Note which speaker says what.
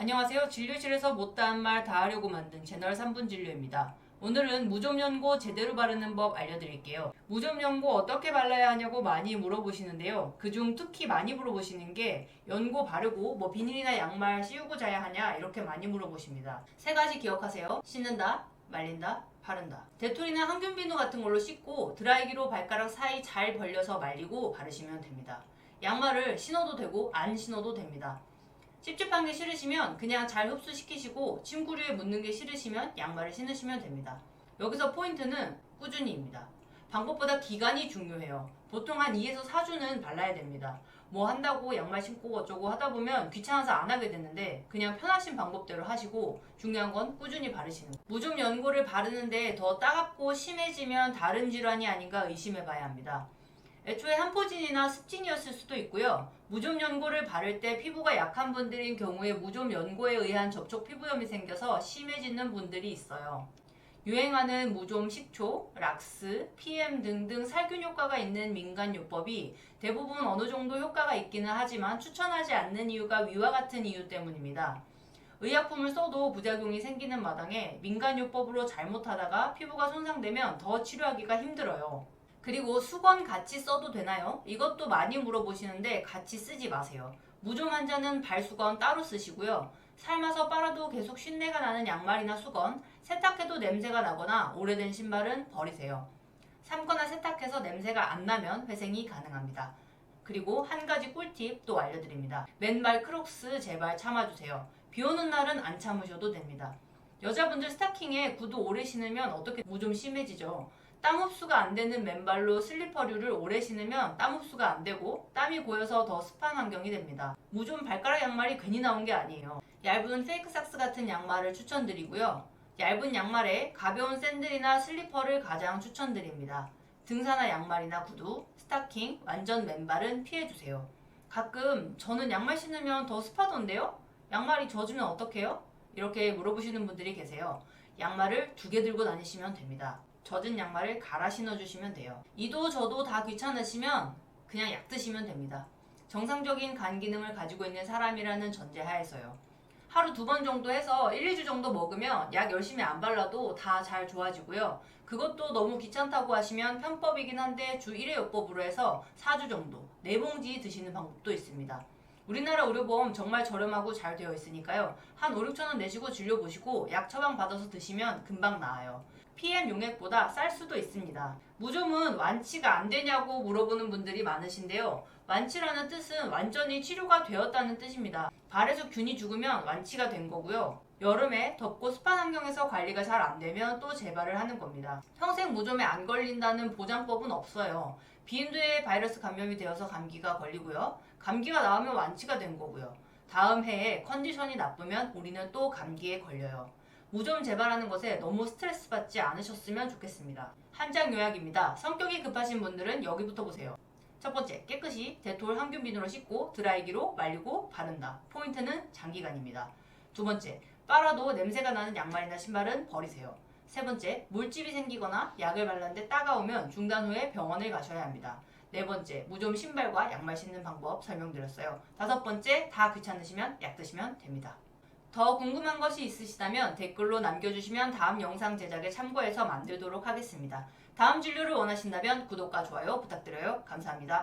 Speaker 1: 안녕하세요. 진료실에서 못다한 말 다 하려고 만든 채널 3분 진료입니다. 오늘은 무좀 연고 제대로 바르는 법 알려드릴게요. 무좀 연고 어떻게 발라야 하냐고 많이 물어보시는데요. 그중 특히 많이 물어보시는 게 연고 바르고 뭐 비닐이나 양말 씌우고 자야 하냐 이렇게 많이 물어보십니다. 세 가지 기억하세요. 씻는다, 말린다, 바른다. 데톨이나 항균 비누 같은 걸로 씻고 드라이기로 발가락 사이 잘 벌려서 말리고 바르시면 됩니다. 양말을 신어도 되고 안 신어도 됩니다. 찝찝한 게 싫으시면 그냥 잘 흡수시키시고 침구류에 묻는 게 싫으시면 양말을 신으시면 됩니다. 여기서 포인트는 꾸준히입니다. 방법보다 기간이 중요해요. 보통 한 2에서 4주는 발라야 됩니다. 뭐 한다고 양말 신고 어쩌고 하다 보면 귀찮아서 안 하게 되는데 그냥 편하신 방법대로 하시고 중요한 건 꾸준히 바르시는 거. 무좀 연고를 바르는데 더 따갑고 심해지면 다른 질환이 아닌가 의심해 봐야 합니다. 애초에 한포진이나 습진이었을 수도 있고요. 무좀 연고를 바를 때 피부가 약한 분들인 경우에 무좀 연고에 의한 접촉 피부염이 생겨서 심해지는 분들이 있어요. 유행하는 무좀 식초, 락스, PM 등등 살균 효과가 있는 민간 요법이 대부분 어느 정도 효과가 있기는 하지만 추천하지 않는 이유가 위와 같은 이유 때문입니다. 의약품을 써도 부작용이 생기는 마당에 민간 요법으로 잘못하다가 피부가 손상되면 더 치료하기가 힘들어요. 그리고 수건 같이 써도 되나요? 이것도 많이 물어보시는데 같이 쓰지 마세요. 무좀 환자는 발수건 따로 쓰시고요. 삶아서 빨아도 계속 쉰내가 나는 양말이나 수건, 세탁해도 냄새가 나거나 오래된 신발은 버리세요. 삶거나 세탁해서 냄새가 안 나면 회생이 가능합니다. 그리고 한 가지 꿀팁 또 알려드립니다. 맨발 크록스 제발 참아주세요. 비 오는 날은 안 참으셔도 됩니다. 여자분들 스타킹에 구두 오래 신으면 어떻게 무 좀 심해지죠? 땀 흡수가 안 되는 맨발로 슬리퍼류를 오래 신으면 땀 흡수가 안 되고 땀이 고여서 더 습한 환경이 됩니다. 무좀 발가락 양말이 괜히 나온 게 아니에요. 얇은 페이크 삭스 같은 양말을 추천드리고요. 얇은 양말에 가벼운 샌들이나 슬리퍼를 가장 추천드립니다. 등산화 양말이나 구두, 스타킹, 완전 맨발은 피해주세요. 가끔 저는 양말 신으면 더 습하던데요? 양말이 젖으면 어떡해요? 이렇게 물어보시는 분들이 계세요. 양말을 두 개 들고 다니시면 됩니다. 젖은 양말을 갈아 신어주시면 돼요. 이도 저도 다 귀찮으시면 그냥 약 드시면 됩니다. 정상적인 간 기능을 가지고 있는 사람이라는 전제 하에서요. 하루 두 번 정도 해서 1, 2주 정도 먹으면 약 열심히 안 발라도 다 잘 좋아지고요. 그것도 너무 귀찮다고 하시면 편법이긴 한데 주 1회 요법으로 해서 4주 정도 4봉지 드시는 방법도 있습니다. 우리나라 의료보험 정말 저렴하고 잘 되어 있으니까요. 한 5, 6천 원 내시고 진료 보시고 약 처방 받아서 드시면 금방 나아요. PM 용액보다 쌀 수도 있습니다. 무좀은 완치가 안 되냐고 물어보는 분들이 많으신데요. 완치라는 뜻은 완전히 치료가 되었다는 뜻입니다. 발에서 균이 죽으면 완치가 된 거고요. 여름에 덥고 습한 환경에서 관리가 잘 안 되면 또 재발을 하는 겁니다. 평생 무좀에 안 걸린다는 보장법은 없어요. 비인두에 바이러스 감염이 되어서 감기가 걸리고요. 감기가 나으면 완치가 된 거고요. 다음 해에 컨디션이 나쁘면 우리는 또 감기에 걸려요. 무좀 재발하는 것에 너무 스트레스 받지 않으셨으면 좋겠습니다. 한 장 요약입니다. 성격이 급하신 분들은 여기부터 보세요. 첫 번째, 깨끗이 데톨 항균 비누로 씻고 드라이기로 말리고 바른다. 포인트는 장기간입니다. 두 번째, 빨아도 냄새가 나는 양말이나 신발은 버리세요. 세 번째, 물집이 생기거나 약을 발랐는데 따가우면 중단 후에 병원을 가셔야 합니다. 네 번째, 무좀 신발과 양말 신는 방법 설명드렸어요. 다섯 번째, 다 귀찮으시면 약 드시면 됩니다. 더 궁금한 것이 있으시다면 댓글로 남겨주시면 다음 영상 제작에 참고해서 만들도록 하겠습니다. 다음 진료를 원하신다면 구독과 좋아요 부탁드려요. 감사합니다.